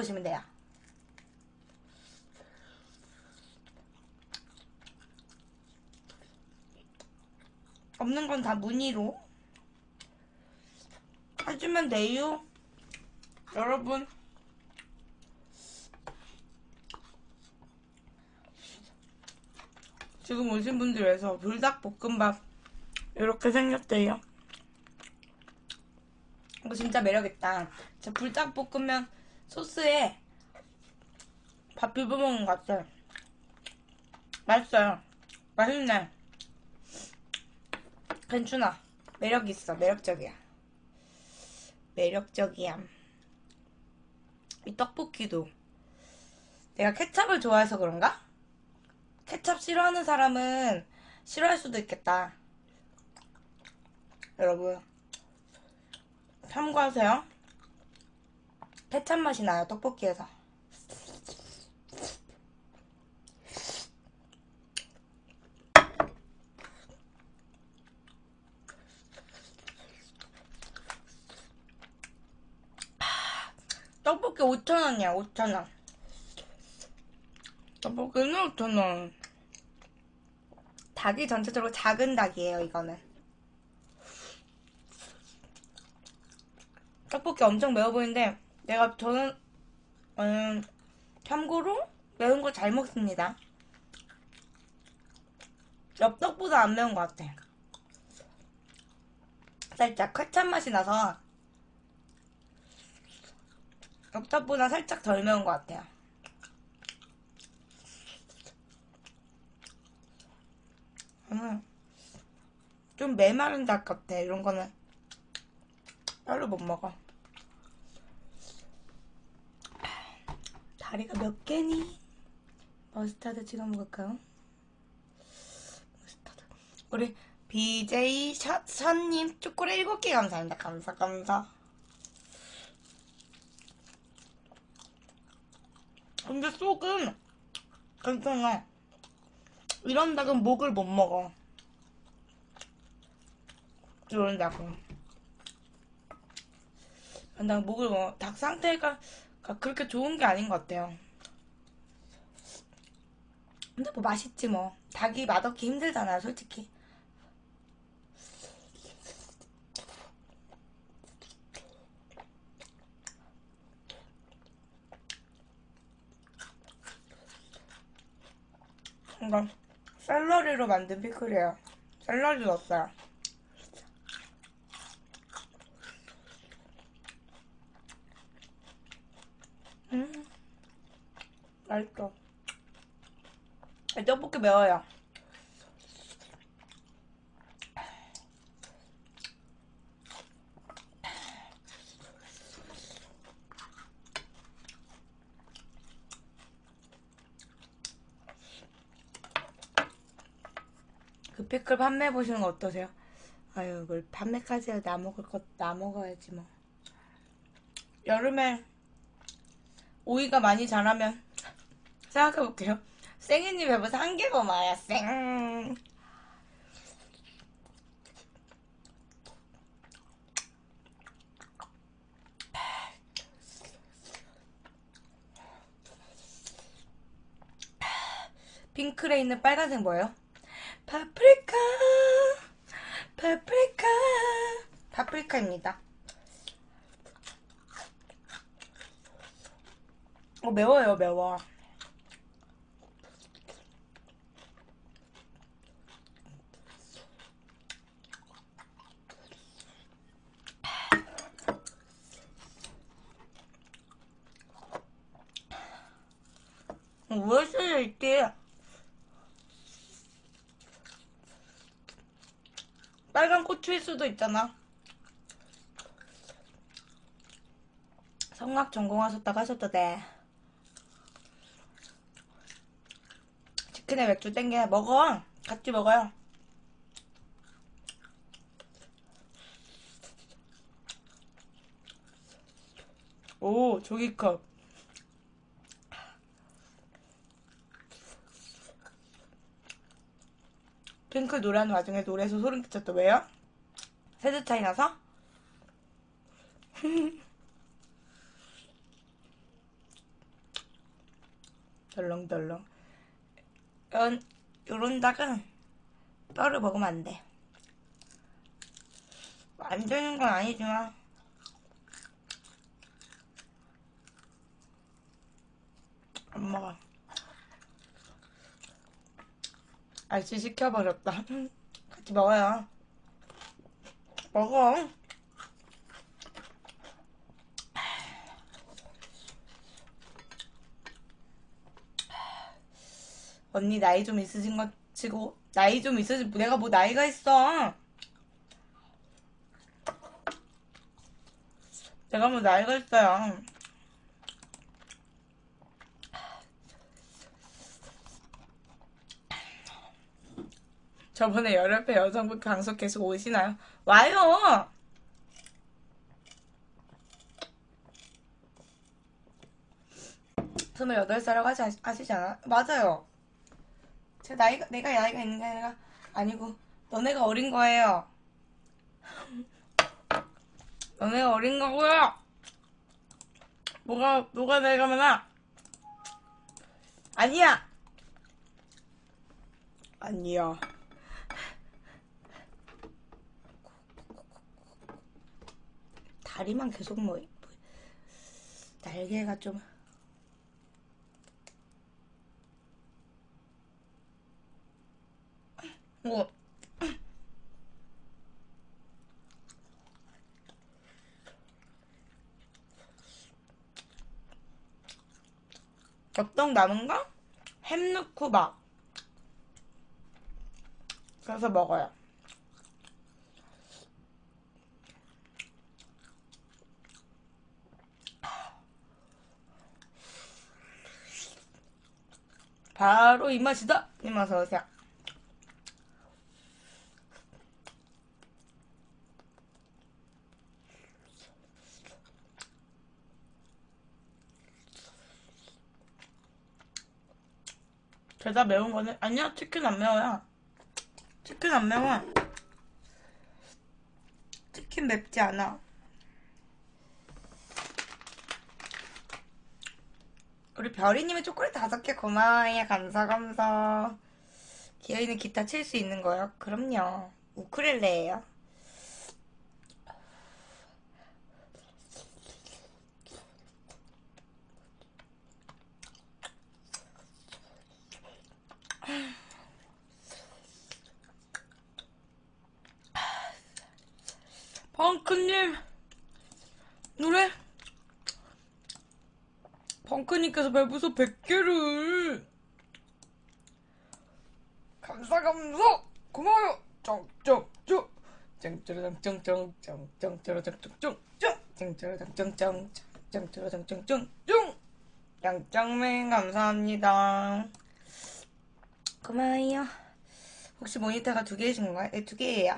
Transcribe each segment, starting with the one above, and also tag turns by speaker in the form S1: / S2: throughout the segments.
S1: 보시면 돼요. 없는 건다 문의로 해주면 돼요. 여러분. 지금 오신 분들 위해서 불닭볶음밥 이렇게 생겼대요. 이거 진짜 매력있다. 저 불닭볶음면 소스에 밥 비벼 먹는 것 같아요. 맛있어요. 맛있네. 괜찮아. 매력 있어. 매력적이야. 매력적이야. 이 떡볶이도 내가 케찹을 좋아해서 그런가? 케찹 싫어하는 사람은 싫어할 수도 있겠다. 여러분 참고하세요. 케찹 맛이 나요 떡볶이에서. 떡볶이 5,000원이야 5,000원. 떡볶이는 5,000원. 닭이 전체적으로 작은 닭이에요 이거는. 떡볶이 엄청 매워 보이는데 내가 저는 음, 참고로 매운 거 잘 먹습니다. 엽떡보다 안 매운 것 같아. 살짝 케찹 맛이 나서 엽떡보다 살짝 덜 매운 것 같아요. 음, 좀 메마른 닭 같아. 이런 거는 별로 못 먹어. 다리가 몇 개니? 머스타드 찍어 먹을까요? 머스타드. 우리 BJ 샷, 샷님 초콜릿 7개 감사합니다. 감사, 감사. 근데 속은 괜찮아. 이런 닭은 목을 못 먹어. 이런 닭은. 난 목을 뭐, 닭 상태가 그렇게 좋은 게 아닌 것 같아요. 근데 뭐 맛있지 뭐. 닭이 맛없기 힘들잖아요, 솔직히. 이거 샐러리로 만든 피클이에요. 샐러리 넣었어요. 음, 맛있어. 이 떡볶이 매워요. 그 피클 판매해 보시는 거 어떠세요? 아유, 이걸 판매까지 해야 나 먹을 것, 나 먹어야지 뭐. 여름에 오이가 많이 자라면 생각해볼게요. 생이님 배부서 한 개가 마야 생. 핑클에 있는 빨간색 뭐예요? 파프리카 파프리카 파프리카입니다. 어 매워요 매워. 왜 써져 있지? 빨간 고추일 수도 있잖아. 성악 전공하셨다고 하셨다, 네. 치킨에 맥주 땡겨. 먹어. 같이 먹어요. 오, 조기컵. 핑클 노래하는 와중에 노래에서 소름 끼쳤다. 왜요? 세대 차이 나서? 덜렁덜렁. 이런, 요런 닭은 뼈를 먹으면 안 돼. 안 되는 건 아니지만. 안 먹어. 알씨 시켜버렸다. 같이 먹어요. 먹어. 언니 나이 좀 있으신 것 치고 나이 좀 있으신 내가 뭐 나이가 있어 내가 뭐 나이가 있어요 저번에 열혈배 여성분 강속 계속 오시나요? 와요 스물여덟 살이라고 하지, 아시- 아시지 않아? 맞아요 제 나이가 내가 나이가 있는 게 아니라 아니고 너네가 어린 거예요. 너네가 어린 거고요. 뭐가 뭐가 내가 많아? 아니야. 아니야. 다리만 계속 뭐 날개가 좀 뭐. 남은 거? 햄 넣고 막. 그래서 먹어요. 바로 이 맛이다. 이맛 어서오세요. 죄다 매운 거는 아니야 치킨 안 매워요 치킨 안 매워 치킨 맵지 않아 우리 별이님의 초콜릿 다섯 개 고마워요 감사 감사. 기어이는 기타 칠 수 있는 거요? 그럼요. 우크렐레예요. 펑크님 노래 펑크님께서 배부서 100개를. 감사 감사 고마워요. 쩡쩡쩡. 쩡쩌르쩡쩡쩡 양짱맨 감사합니다. 고마워요. 혹시 모니터가 두 개이신 건가요? 네, 두 개예요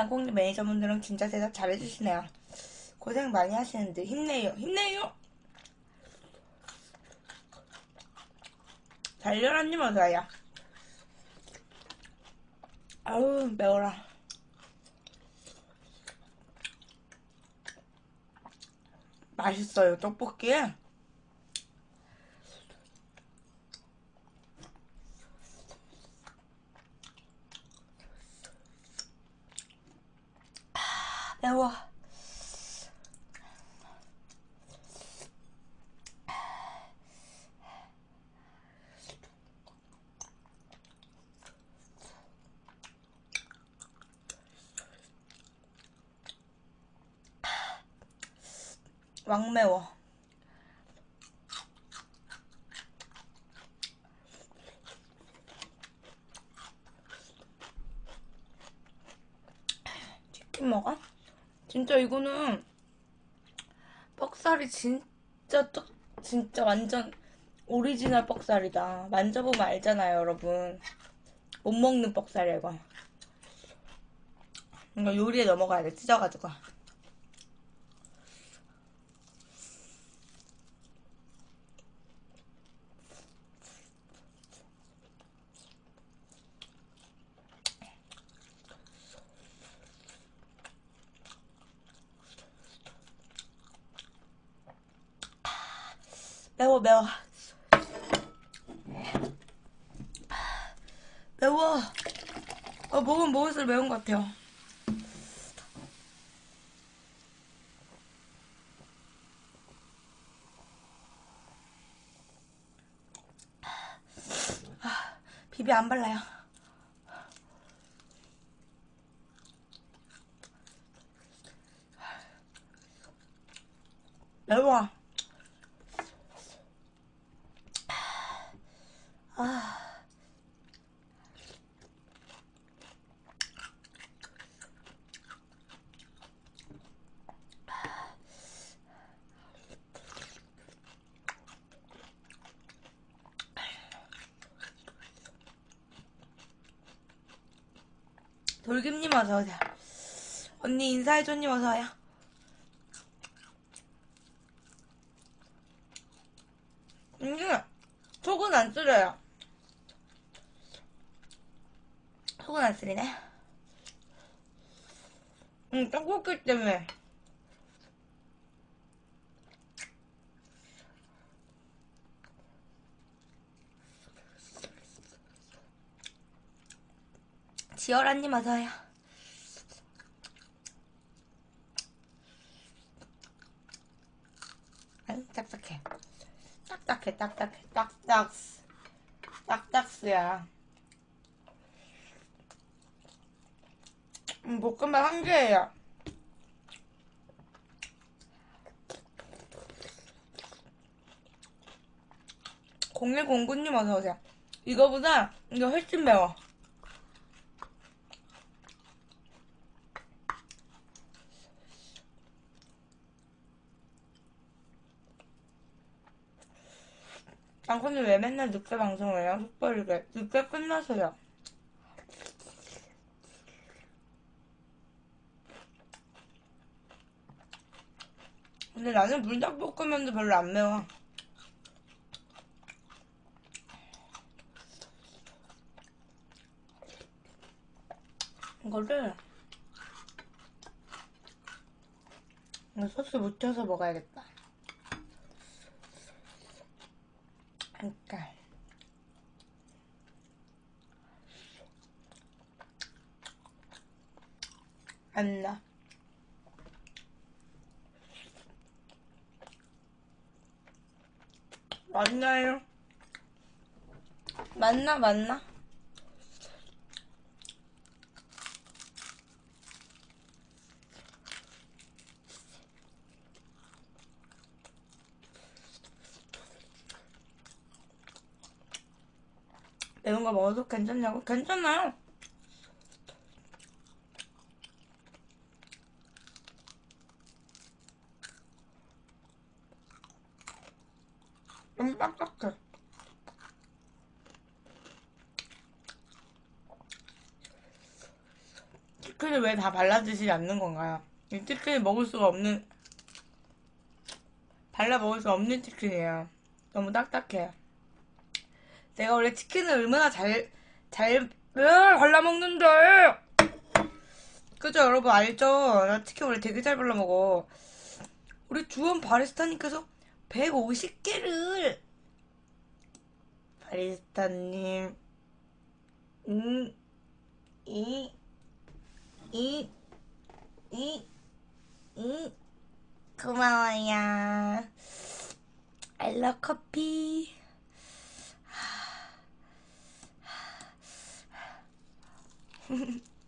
S1: 땅콩님 매니저분들은 진짜 대답 잘해주시네요. 고생 많이 하시는데 힘내요. 힘내요. 달려라님 어서와요. 아우 매워라. 맛있어요 떡볶이. 매워. 왕매워. 먹어? 진짜 이거는 뻑살이 진짜 떡 진짜 완전 오리지널 뻑살이다. 만져보면 알잖아요, 여러분. 못 먹는 뻑살이야 이거. 이거 요리에 넘어가야 돼, 찢어가지고. 매워 매워. 매워. 어 먹으면 먹을수록 매운 것 같아요. 아, 비비 안 발라요 매워 돌김님 어서오세요. 언니 인사해줘님 어서와요. 이게 속은 안 쓰려요. 속은 안 쓰리네. 응 떡볶이 때문에 지열아님 어서와요. 아유 딱딱해. 딱딱해 딱딱해. 딱딱. 딱딱스야. 음, 볶음밥 한 개예요. 공일공구님 어서오세요. 이거보다 이거 훨씬 매워 당근님 왜 맨날 늦게 방송을 해요? 속버리게 늦게 끝나서요. 근데 나는 불닭볶음면도 별로 안 매워. 이거를 이거 소스 묻혀서 먹어야겠다 그러니까 안 나 맞나요? 맞나 맞나? 매운 거 먹어도 괜찮냐고? 괜찮아요. 좀 딱딱해. 치킨을 왜 다 발라드시지 않는 건가요? 이 치킨을 먹을 수가 없는, 발라 먹을 수 없는 치킨이에요. 너무 딱딱해요. 내가 원래 치킨을 얼마나 잘, 잘, 으, 발라먹는데! 그죠, 여러분, 알죠? 나 치킨 원래 되게 잘 발라먹어. 우리 주원 바리스타님께서 150개를! 바리스타님, 음, 이, 이, 이, 이, 고마워요. 알러 커피.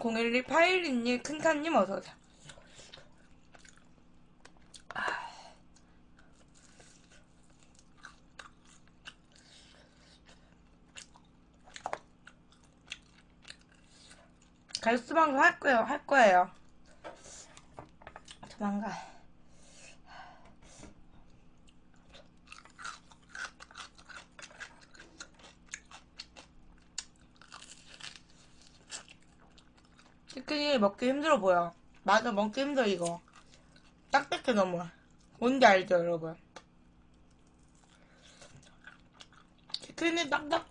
S1: 항상 012 파일리님 큰칸님 어서오세요. 갈수 방송 할 거예요, 할 거예요. 조만간. 먹기 힘들어 보여. 맞아, 먹기 힘들어, 이거. 딱딱해, 너무. 뭔지 알죠, 여러분? 치킨이 딱딱해.